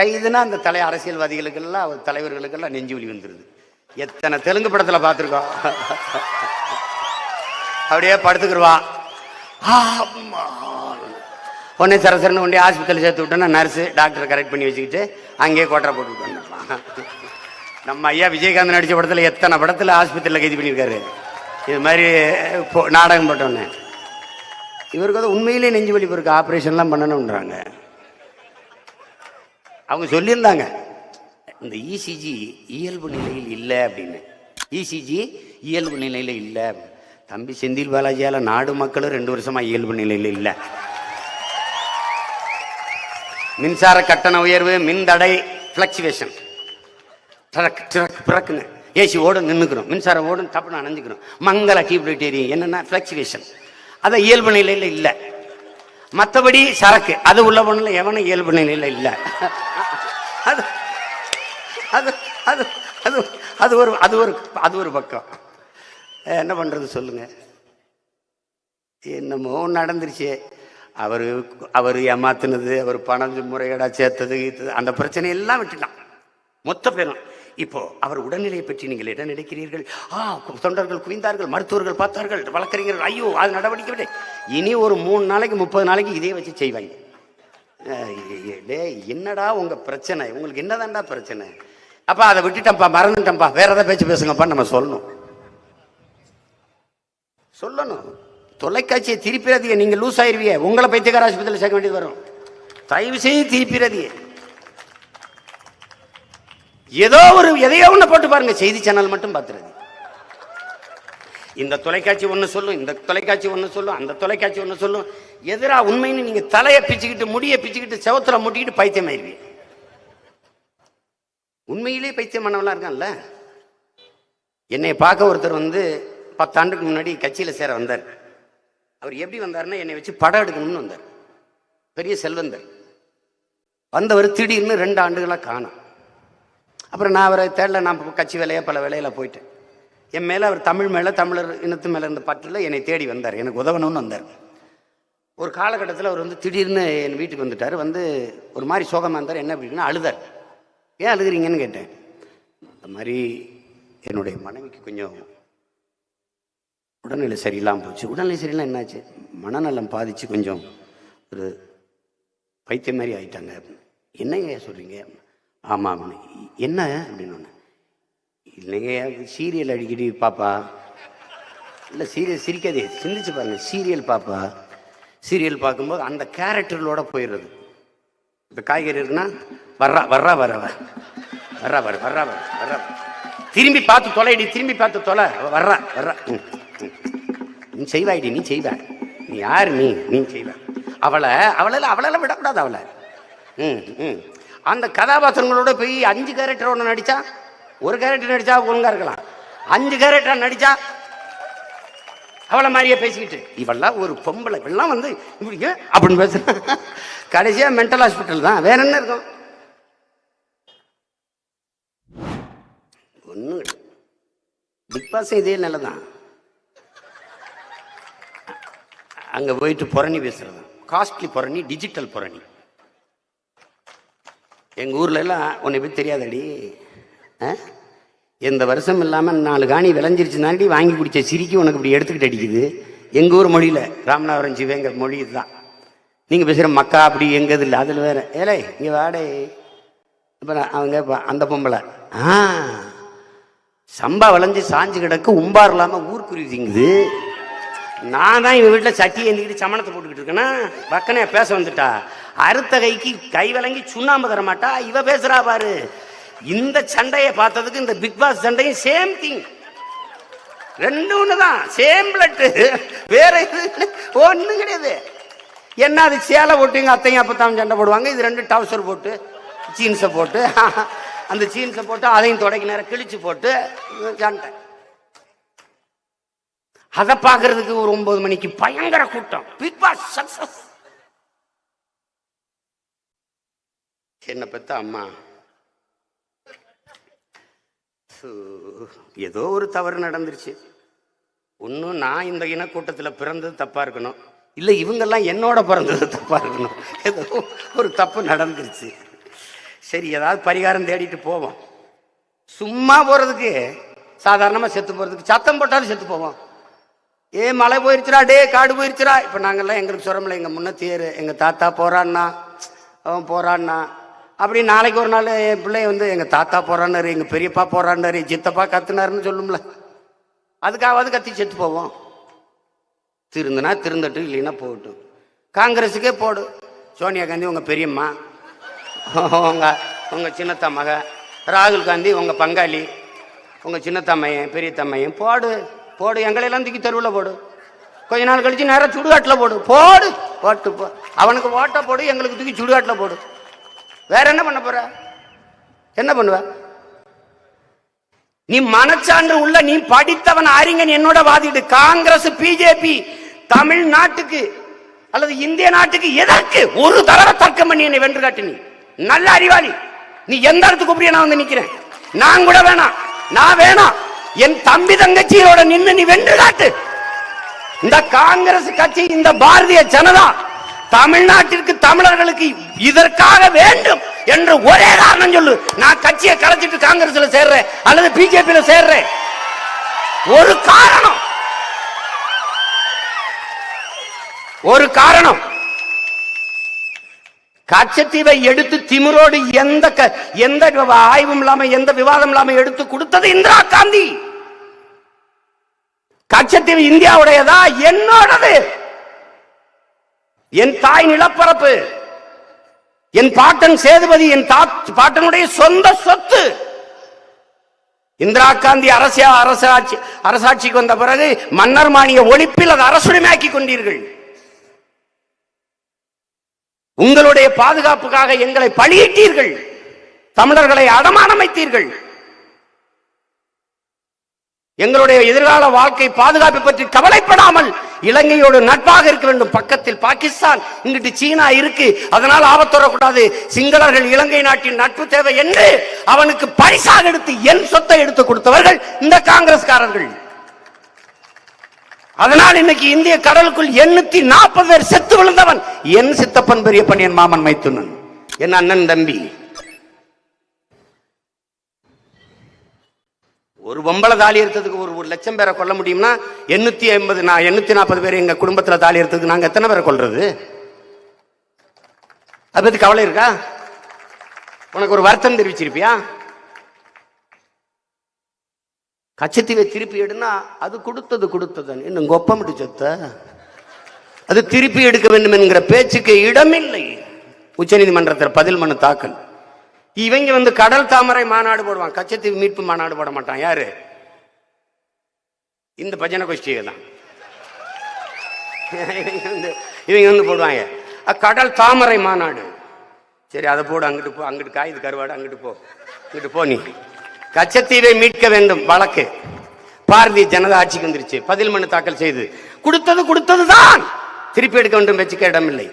கைதுனா அந்த தலை அரசியல்வாதிகளுக்கெல்லாம் அவர் தலைவர்களுக்கெல்லாம் நெஞ்சு வலி வந்துருது. எத்தனை தெலுங்கு படத்தில் பார்த்துருக்கோம். அப்படியே படுத்துக்கிடுவான் ஆமா. உடனே சரசரன்னு கொண்டு ஹாஸ்பிட்டல் சேர்த்து விட்டோன்னா நர்ஸு டாக்டர் கரெக்ட் பண்ணி வச்சுக்கிட்டு அங்கேயே கோட்டரை போட்டுட்டு வந்துடலாம் நம்ம ஐயா விஜயகாந்த் நடித்த படத்தில் எத்தனை படத்தில் ஆஸ்பத்திரியில் கைது பண்ணியிருக்காரு? இது மாதிரி போ- நாடகம் போட்டோன்னே. இவருக்கு வந்து உண்மையிலே நெஞ்சு வலி இருக்கு ஆப்ரேஷன்லாம் பண்ணணுன்றாங்க அவங்க சொல்லியிருந்தாங்க. இந்த இசிஜி இயல்பு நிலையில் இல்லை அப்படின்னு. இசிஜி இயல்பு நிலையில் இல்லை. தம்பி செந்தில் பாலாஜியால் நாடு மக்களும் ரெண்டு வருஷமாக இயல்பு நிலையில் இல்லை. மின்சார கட்டண உயர்வு மின் தடை ஃப்ளக்சுவேஷன் ட்ரக் ட்ரக் பிறக்குங்க ஏசி ஓடும் நின்றுக்கிறோம் மின்சாரம் ஓடும் தப்புன்னு அணைஞ்சிக்கிறோம். மங்கள டியூப்லைட் எரியும் என்னென்னா ஃப்ளக்சுவேஷன் அதை இயல்பு நிலையில் இல்லை. மற்றபடி சரக்கு. அது உள்ள பொண்ணுல எவனும் இயல்பு நிலையில் இல்லை. அது அது அது அது அது ஒரு அது ஒரு அது ஒரு பக்கம். என்ன பண்ணுறது சொல்லுங்க. என்னமோ நடந்துருச்சு. அவர் அவர் ஏமாத்தினது அவர் பணம் முறைகேடாக சேர்த்தது அந்த பிரச்சனை எல்லாம் விட்டுட்டான். மொத்த பேரும். இப்போ அவர் உடல்நிலையை பற்றி நீங்கள் என்ன நினைக்கிறீர்கள்? ஆ தொண்டர்கள் குவிந்தார்கள் மருத்துவர்கள் பார்த்தார்கள் வழக்கறிஞர்கள் ஐயோ அது நடவடிக்கை விட. இனி ஒரு மூணு நாளைக்கு முப்பது நாளைக்கு இதே வச்சு செய்வாங்க. டே டேய் என்னடா உங்க பிரச்சனை? உங்களுக்கு என்னதான்டா பிரச்சனை? அப்பா அதை விட்டுட்டேன்ப்பா மறந்துட்டேன்ப்பா. வேற ஏதாவது பேச்சு பேசுங்கப்பா நம்ம சொல்லணும். சொல்லணும். தொலைக்காட்சியை திருப்பிடாதீங்க நீங்க லூஸ் ஆயிருவீங்க உங்களை பைத்தியக்கார ஆஸ்பத்திரியில் சேர்க்க வேண்டியது வரும். தயவு செய்து திருப்பிடாதீங்க ஏதோ ஒரு எதையோ ஒன்று போட்டு பாருங்க. செய்தி சேனல் மட்டும் பார்த்துருது இந்த தொலைக்காட்சி ஒன்று சொல்லும் இந்த தொலைக்காட்சி ஒன்று சொல்லும் அந்த தொலைக்காட்சி ஒன்று சொல்லும் எதிரா உண்மைன்னு நீங்கள் தலையை பிச்சுக்கிட்டு முடியை பிச்சுக்கிட்டு செவத்துல முட்டிக்கிட்டு பைத்தியம் ஆயிடுவீங்க உண்மையிலே பைத்தியம் பண்ணவெல்லாம் இருக்கான்ல? என்னை பார்க்க ஒருத்தர் வந்து பத்தாண்டுக்கு முன்னாடி கட்சியில் சேர வந்தார். அவர் எப்படி வந்தாருன்னா என்னை வச்சு படம் எடுக்கணும்னு வந்தார். பெரிய செல்வந்தர். வந்தவர் திடீர்னு ரெண்டு ஆண்டுகளாக காணும். அப்புறம் நான் அவரை தேடல நான் கட்சி வேலையாக பல வேலையில் போயிட்டேன். என் மேலே அவர் தமிழ் மேலே தமிழர் இனத்து மேலே இருந்த பற்றில் என்னை தேடி வந்தார். எனக்கு உதவணும்னு வந்தார். ஒரு காலகட்டத்தில் அவர் வந்து திடீர்னு என் வீட்டுக்கு வந்துட்டார். வந்து ஒரு மாதிரி சோகமாக இருந்தார். என்ன அப்படின்னா அழுதார். ஏன் அழுகுறீங்கன்னு கேட்டேன். இந்த மாதிரி என்னுடைய மனைவிக்கு கொஞ்சம் உடல்நிலை சரியில்லாமல் போச்சு. உடல்நிலை சரியில்லாம் என்னாச்சு? மனநலம் பாதிச்சு கொஞ்சம் ஒரு பைத்தியம் மாதிரி ஆயிட்டாங்க. என்னங்க சொல்கிறீங்க ஆமாம் என்ன? அப்படின்னு இல்லையே அது சீரியல் அடிக்கடி பாப்பா. இல்லை சீரியல் சிரிக்காதே சிந்திச்சு பாருங்க. சீரியல் பாப்பா. சீரியல் பார்க்கும்போது அந்த கேரக்டர்களோட போயிடுறது. இப்போ காய்கறி இருக்குன்னா வர்றா வர்றா வர வர்றா. வர வர்றா வர வர்றா திரும்பி பார்த்து தொலைடி திரும்பி பார்த்து தொலை. அவ வர்றா வர்றா. ம், ம். நீ செய்வாய்டி நீ செய்வ நீ யார் நீ? நீ செய்வ. அவளை அவளால் அவளெல்லாம் விடக்கூடாது அவளை. ம் ம். அந்த கதாபாத்திரங்களோட போய் அஞ்சு கேரக்டர் ஒன்று நடிச்சா ஒரு கேரக்டர் நடிச்சா ஒழுங்கா இருக்கலாம். அஞ்சு கேரக்டர் நடிச்சா அவளை மாதிரியே பேசிக்கிட்டு. இவெல்லாம் ஒரு பொம்பளை. இவெல்லாம் வந்து இப்படி அப்படின்னு பேசுறா கடைசியா மென்டல் ஹாஸ்பிட்டல் தான். வேற என்ன இருக்கும்? ஒன்றும் பிக் பாஸ் இதே நிலை தான் அங்கே போயிட்டு புரணி பேசுறது. காஸ்ட்லி புரணி டிஜிட்டல் புரணி. எங்கள் ஊர்ல எல்லாம் உன்னை பற்றி தெரியாதடி. ஆ? எந்த வருஷம் இல்லாமல் நாலு காணி விளைஞ்சிருச்சுனாண்டி வாங்கி குடித்த சிரிக்கி உனக்கு இப்படி எடுத்துக்கிட்டு அடிக்குது. எங்கள் ஊர் மொழியில் ராமநாதபுரம் சிவங்க மொழி இதுதான். நீங்கள் பேசுகிற மக்கா அப்படி எங்கது இல்லை அதில் வேற. ஏலே இங்கே வாடே. அப்புறம் அவங்க அந்த பொம்பளை. ஆ. சம்பா விளைஞ்சு சாஞ்சு கிடக்கு உம்பார் இல்லாமல் ஊர்க்குருவி திங்குது. நான் தான் இவன் வீட்டில் சட்டி ஏந்திக்கிட்டு சமணத்தை போட்டுக்கிட்டு இருக்கேன்னா பக்கனே பேச வந்துட்டா. அறுத்த கைக்கு கை விளங்கி சுண்ணாம்பு தர மாட்டா இவ பேசுறா பாரு. இந்த சண்டையை பார்த்ததுக்கு இந்த பிக் பாஸ் சண்டையும் சேம் திங் ரெண்டு ஒன்று தான் சேம் பிளட்டு வேற இது ஒன்றும் கிடையாது. என்ன அது சேலை போட்டு எங்கள் அத்தையும் அப்பத்தான் சண்டை போடுவாங்க. இது ரெண்டு டவுசர் போட்டு ஜீன்ஸை போட்டு. அந்த ஜீன்ஸை போட்டு அதையும் தொடக்கி நேரம் கிழிச்சு போட்டு சண்டை. அதை பார்க்கறதுக்கு ஒரு ஒன்பது மணிக்கு பயங்கர கூட்டம். பிக் பாஸ் சக்சஸ் என்ன பெத்த அம்மா? சு, ஏதோ ஒரு தவறு நடந்துருச்சு. ஒன்றும் நான் இந்த இனக்கூட்டத்தில் பிறந்தது தப்பாக இருக்கணும். இல்லை இவங்கெல்லாம் என்னோட பிறந்தது தப்பாக இருக்கணும். ஏதோ ஒரு தப்பு நடந்துருச்சு. சரி ஏதாவது பரிகாரம் தேடிட்டு போவோம். சும்மா போகிறதுக்கு சாதாரணமாக செத்து போகிறதுக்கு சத்தம் போட்டாலும் செத்து போவோம். ஏ மழை போயிருச்சுடா டே காடு போயிருச்சுடா. இப்போ நாங்கள்லாம் எங்களுக்கு சொல்கிறோம்ல எங்கள் முன்னே தேர் எங்கள் தாத்தா போகிறான்னா அவன் போகிறான்னா அப்படி நாளைக்கு ஒரு நாள் என் பிள்ளை வந்து எங்கள் தாத்தா போறான்னாரு எங்கள் பெரியப்பா போறான்னாரு சித்தப்பா கத்துனாருன்னு சொல்லும்ல. அதுக்காவது கத்தி செத்து போவோம். திருந்துனா திருந்தட்டும் இல்லைன்னா போகட்டும். காங்கிரஸுக்கே போடு. சோனியா காந்தி உங்கள் பெரியம்மா. உங்கள் உங்கள் சின்னத்தா மக. ராகுல் காந்தி உங்கள் பங்காளி. உங்கள் சின்னத்தம்மையன் பெரியத்தம்மையன் போடு. போடு எங்களையெல்லாம் தூக்கி தெருவில் போடு. கொஞ்ச நாள் கழித்து நேரம் சுடுகாட்டில் போடு. போடு. போட்டு போ. அவனுக்கு ஓட்டை போடு எங்களுக்கு தூக்கி சுடுகாட்டில் போடு. வேற என்ன பண்ண போற? என்ன பண்ணுவ? நீ மனச்சான்று உள்ள நீ படித்தவன் அறிஞன் என்னோட வாதிடு காங்கிரஸ் பிஜேபி தமிழ்நாட்டுக்கு அல்லது இந்திய நாட்டுக்கு எதற்கு ஒரு தடவை தர்க்கம் பண்ணி என்னை வென்று காட்டு நீ? நல்ல அறிவாளி. நீ எந்த இடத்துக்கு கூப்பிடிய நான் வந்து நிக்கிறேன்? நான் கூட வேணாம் நான் வேணாம் என் தம்பி தங்கச்சியோட நின்று நீ வென்று காட்டு. இந்த காங்கிரஸ் கட்சி இந்த பாரதிய ஜனதா தமிழ்நாட்டிற்கு தமிழர்களுக்கு இதற்காக வேண்டும் என்று ஒரே காரணம் சொல்லு. நான் கட்சியை கலைச்சிட்டு காங்கிரஸ்ல சேர்றேன் அல்லது பிஜேபியில சேர்றேன். ஒரு காரணம். ஒரு காரணம். கச்சத்தீவை எடுத்து திமிரோடு எந்த க- எந்த ஆய்வும் இல்லாம எந்த விவாதம் இல்லாம எடுத்து கொடுத்தது இந்திரா காந்தி. கச்சத்தீவு இந்தியாவுடையதா? என்னோடது. என் தாய் நிலப்பரப்பு. என் பாட்டன் சேதுபதி என் தா- பாட்டனுடைய சொந்த சொத்து. இந்திரா காந்தி அரசியா அரசாட்சி அரசாட்சிக்கு வந்த பிறகு மன்னர் மானிய ஒழிப்பில் அதை அரசுரிமையாக்கி கொண்டீர்கள். உங்களுடைய பாதுகாப்புக்காக எங்களை பழியிட்டீர்கள். தமிழர்களை அடமானம் வைத்தீர்கள் எங்களுடைய எதிர்கால வாழ்க்கை பாதுகாப்பு பற்றி கவலைப்படாமல் இலங்கையோடு நட்பாக இருக்க வேண்டும். பக்கத்தில் பாகிஸ்தான் இங்கிட்டு சீனா இருக்கு. அதனால் ஆபத்து வரக்கூடாது. சிங்களர்கள் இலங்கை நாட்டின் நட்பு தேவை என்று அவனுக்கு பரிசாக எடுத்து என் சொத்தை எடுத்து கொடுத்தவர்கள் இந்த காங்கிரஸ்காரர்கள். அதனால் இன்னைக்கு இந்திய கடலுக்குள் எண்ணூத்தி நாற்பது பேர் செத்து விழுந்தவன் என் சித்தப்பன் பெரியப்பன் என் மாமன் மைத்துனன் என் அண்ணன் தம்பி. ஒரு பொம்பளை தாலி எடுத்ததுக்கு ஒரு ஒரு லட்சம் பேரை கொல்ல முடியும்னா எண்ணூத்தி ஐம்பது நான் எண்ணூத்தி நாற்பது பேர் எங்க குடும்பத்தில் தாலி எடுத்ததுக்கு நாங்க எத்தனை பேரை கொள்வது அதை பத்தி கவலை இருக்கா? உனக்கு ஒரு வருத்தம் தெரிவிச்சிருப்பியா? கச்சத்தீவை திருப்பி எடுனா அது கொடுத்தது கொடுத்தது இன்னும் கொப்பமிட்டு சொத்த. அது திருப்பி எடுக்க வேண்டும் என்கிற பேச்சுக்கு இடமில்லை. உச்சநீதிமன்றத்தில் பதில் மனு தாக்கல். இவங்க வந்து கடல் தாமரை மாநாடு போடுவான் கச்சத்தீவு மீட்பு மாநாடு போட மாட்டான். யாரு? இந்த பஜனை கோஷ்டிகள் தான். இவங்க வந்து இவங்க வந்து போடுவாங்க. அ, கடல் தாமரை மாநாடு. சரி அதை போடு அங்கிட்டு போ அங்கிட்டு காயுது கருவாடு அங்கிட்டு போ. அங்கிட்டு போ நீ. கச்சத்தீவை மீட்க வேண்டும் வழக்கு. பாரதிய ஜனதா ஆட்சிக்கு வந்துருச்சு. பதில் மனு தாக்கல் செய்து. கொடுத்தது கொடுத்தது தான் திருப்பி எடுக்க வேண்டும் வச்சுக்க இடமில்லை.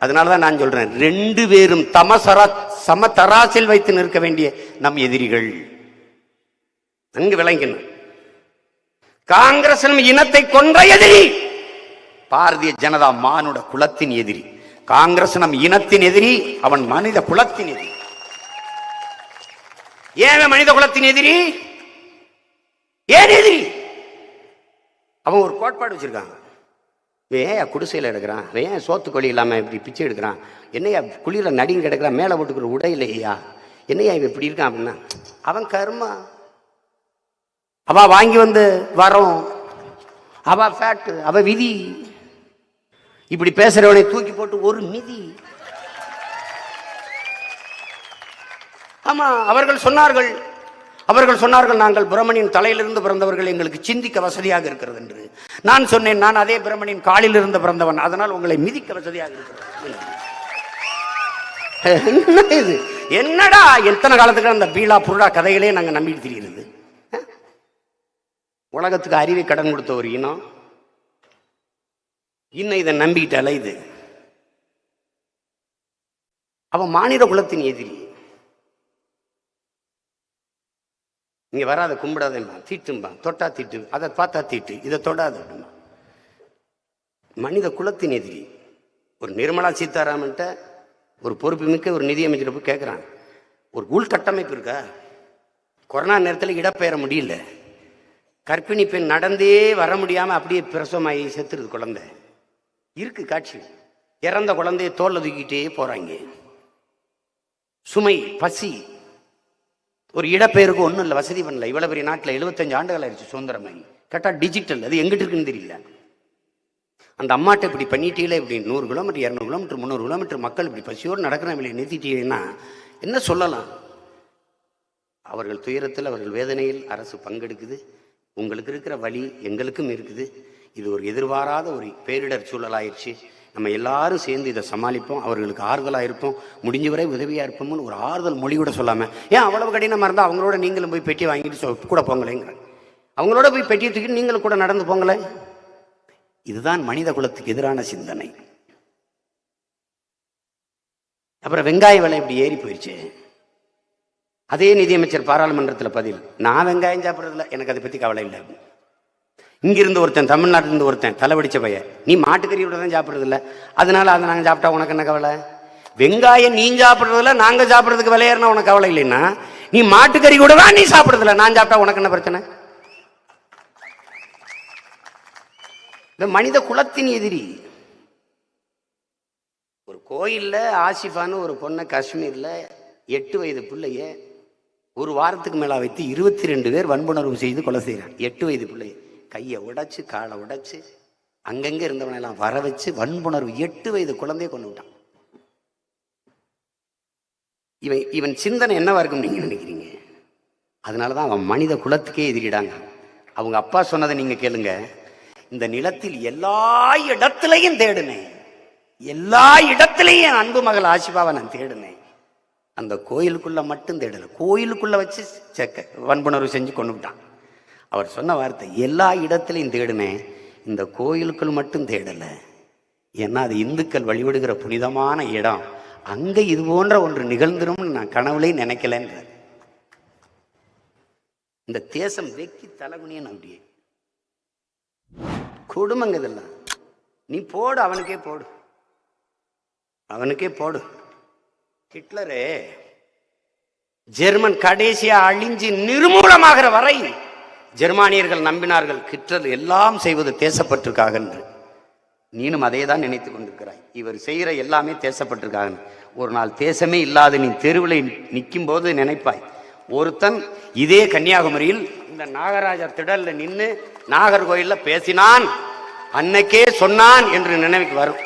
அதனாலதான் நான் சொல்றேன். ரெண்டு பேரும் தமசரா சம தராசில் வைத்து நிற்க வேண்டிய நம் எதிரிகள். நன்கு விளங்கினோம் காங்கிரஸ் இனத்தை கொன்ற எதிரி. பாரதிய ஜனதா மானுட குலத்தின் எதிரி. காங்கிரஸ் நம் இனத்தின் எதிரி அவன் மனித குலத்தின் எதிரி. ஏன் மனித குலத்தின் எதிரி? ஏன் எதிரி? அவன் ஒரு கோட்பாடு வச்சிருக்காங்க. இவன் ஏன் குடிசையில் எடுக்கிறான் இவன் ஏன் சோத்துக்கொழி இல்லாமல் இப்படி பிச்சை எடுக்கிறான்? என்னையா குளிரில் நடிங்க கிடக்கிறான் மேலே போட்டுக்கிற உடை இல்லையா? என்னையா இவன் இப்படி இருக்கான் அப்படின்னா? அவன் கருமா. அவ வாங்கி வந்து வரோம். அவ ஃபேக்ட் அவள் விதி. இப்படி பேசுகிறவனை தூக்கி போட்டு ஒரு மிதி. ஆமாம் அவர்கள் சொன்னார்கள் அவர்கள் சொன்னார்கள் நாங்கள் பிரமணின் தலையிலிருந்து பிறந்தவர்கள் எங்களுக்கு சிந்திக்க வசதியாக இருக்கிறது என்று. நான் சொன்னேன் நான் அதே பிரமணின் காலிலிருந்து பிறந்தவன் அதனால் உங்களை மிதிக்க வசதியாக இருக்கிறது இது என்னடா எத்தனை காலத்துக்கு அந்த பீலா புருடா கதைகளே நாங்கள் நம்பிட்டு தெரிகிறது உலகத்துக்கு அறிவை கடன் கொடுத்த ஒரு இனம். இன்னும் இதை நம்பிக்கிட்டு அலையுது அவன் மாநில குலத்தின் எதிரி. இங்கே வராத கும்பிடாதேம்பா தீட்டும்பா. தொட்டா தீட்டு. அதை பார்த்தா தீட்டு. இதை தொடாத மனித குலத்தின் எதிரி ஒரு நிர்மலா சீதாராமன்ட்ட ஒரு பொறுப்பு மிக்க ஒரு நிதியமைச்சர் போய் கேட்குறான் ஒரு உள்கட்டமைப்பு இருக்கா? கொரோனா நேரத்தில் இடப்பெயர முடியல. கர்ப்பிணி பெண் நடந்தே வர முடியாமல் அப்படியே பிரசவமாகி செத்துருது குழந்தை. இருக்கு காட்சி. இறந்த குழந்தைய தோல்ல தூக்கிட்டே போகிறாங்க சுமை பசி ஒரு இடப்பெயருக்கு ஒன்றும் இல்லை வசதி பண்ணல. இவ்வளோ பெரிய நாட்டில் எழுபத்தஞ்சு ஆண்டுகள் ஆயிடுச்சு சுதந்திரமாகி கரெக்டா டிஜிட்டல் அது எங்கிட்டு இருக்குன்னு தெரியல. அந்த அம்மாட்ட இப்படி பண்ணிட்டீங்களே இப்படி நூறு கிலோமீட்டர் இரநூறு கிலோமீட்டர் முந்நூறு கிலோமீட்டர் மக்கள் இப்படி பசியோடு நடக்கிற வேலையை நிறுத்திட்டீங்கன்னா என்ன சொல்லலாம்? அவர்கள் துயரத்தில் அவர்கள் வேதனையில் அரசு பங்கெடுக்குது. உங்களுக்கு இருக்கிற வழி எங்களுக்கும் இருக்குது. இது ஒரு எதிர்பாராத ஒரு பேரிடர் சூழலாயிருச்சு நம்ம எல்லாரும் சேர்ந்து இதை சமாளிப்போம் அவர்களுக்கு ஆறுதலாக இருப்போம் முடிஞ்ச வரை உதவியாக இருப்போம்னு ஒரு ஆறுதல் மொழி கூட சொல்லாமல் ஏன் அவ்வளவு கடினமாக இருந்தால் அவங்களோட நீங்களும் போய் பெட்டி வாங்கிட்டு சொ- கூட போங்களேங்கிறாங்க. அவங்களோட போய் பெட்டியை தூக்கிட்டு நீங்களும் கூட நடந்து போங்களேன் இதுதான் மனித குலத்துக்கு எதிரான சிந்தனை. அப்புறம் வெங்காய விலை இப்படி ஏறி போயிடுச்சு அதே நிதியமைச்சர் பாராளுமன்றத்தில் பதில் நான் வெங்காயம் சாப்பிட்றதில்ல எனக்கு அதை பற்றி கவலை இல்லை. இங்கிருந்து ஒருத்தன் தமிழ்நாட்டிலிருந்து ஒருத்தன் தலைவடிச்ச பையன் நீ மாட்டுக்கறியோட தான் சாப்பிட்றதில்ல. அதனால அதை நாங்கள் சாப்பிட்டா உனக்கு என்ன கவலை? வெங்காயம் நீ சாப்பிட்றதில்ல நாங்கள் சாப்பிட்றதுக்கு விலையேறினா உனக்கு கவலை இல்லைன்னா? நீ மாட்டுக்கறி கூட தான் நீ சாப்பிட்றதில்ல நான் சாப்பிட்டா உனக்கு என்ன பிரச்சனை? இந்த மனித குலத்தின் எதிரி. ஒரு கோயில்ல ஆசிஃபான்னு ஒரு பொண்ணை காஷ்மீர்ல எட்டு வயது பிள்ளைய ஒரு வாரத்துக்கு மேல வைத்து இருபத்தி ரெண்டு பேர் வன்புணர்வு செய்து கொலை செய்கிறான் எட்டு வயது பிள்ளைய. கையை உடைச்சு காலை உடைச்சு அங்கங்கே இருந்தவனையெல்லாம் வர வச்சு வன்புணர்வு எட்டு வயது குழந்தைய கொண்டு விட்டான். இவன் இவன் சிந்தனை என்னவா இருக்கும் நீங்க நினைக்கிறீங்க? அதனால தான் அவன் மனித குலத்துக்கே எதிரிடாங்க. அவங்க அப்பா சொன்னதை நீங்க கேளுங்க. இந்த நிலத்தில் எல்லா இடத்துலையும் தேடினேன். எல்லா இடத்துலையும் என் அன்பு மகள் ஆசிபாவை நான் தேடினேன். அந்த கோயிலுக்குள்ள மட்டும் தேடலை. கோயிலுக்குள்ள வச்சு செக்க வன்புணர்வு செஞ்சு கொண்டு விட்டான். அவர் சொன்ன வார்த்தை எல்லா இடத்துலையும் தேடினேன் இந்த கோயிலுக்குள் மட்டும் தேடலை. ஏன்னா அது இந்துக்கள் வழிபடுகிற புனிதமான இடம். அங்க இது போன்ற ஒன்று நிகழ்ந்துரும்னு நான் கனவுலையும் நினைக்கலன்ற இந்த தேசம் வெக்கி தலைகுனியன் அப்படியே. கொடுமைங்க இதெல்லாம். நீ போடு அவனுக்கே போடு. அவனுக்கே போடு. ஹிட்லரு ஜெர்மன் கடைசியா அழிஞ்சு நிர்மூலமாகிற வரை ஜெர்மானியர்கள் நம்பினார்கள் கிற்றல் எல்லாம் செய்வது தேசப்பட்டிருக்காக என்று. நீனும் அதே தான் நினைத்து கொண்டிருக்கிறாய். இவர் செய்கிற எல்லாமே தேசப்பட்டிருக்காங்க ஒரு நாள் தேசமே இல்லாத நீ தெருவில் நிற்கும் போது நினைப்பாய் ஒருத்தன் இதே கன்னியாகுமரியில் இந்த நாகராஜர் திடலில் நின்று நாகர்கோயில்ல பேசினான் அன்னைக்கே சொன்னான் என்று நினைவுக்கு வரும்.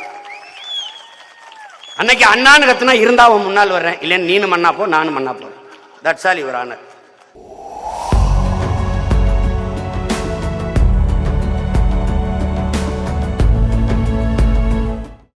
அன்னைக்கு அண்ணான்னு கத்துனா இருந்தா அவன் முன்னால் வர்றேன். இல்லைன்னு நீனும் மண்ணா போ நானும் மண்ணா போறேன். That's all your honour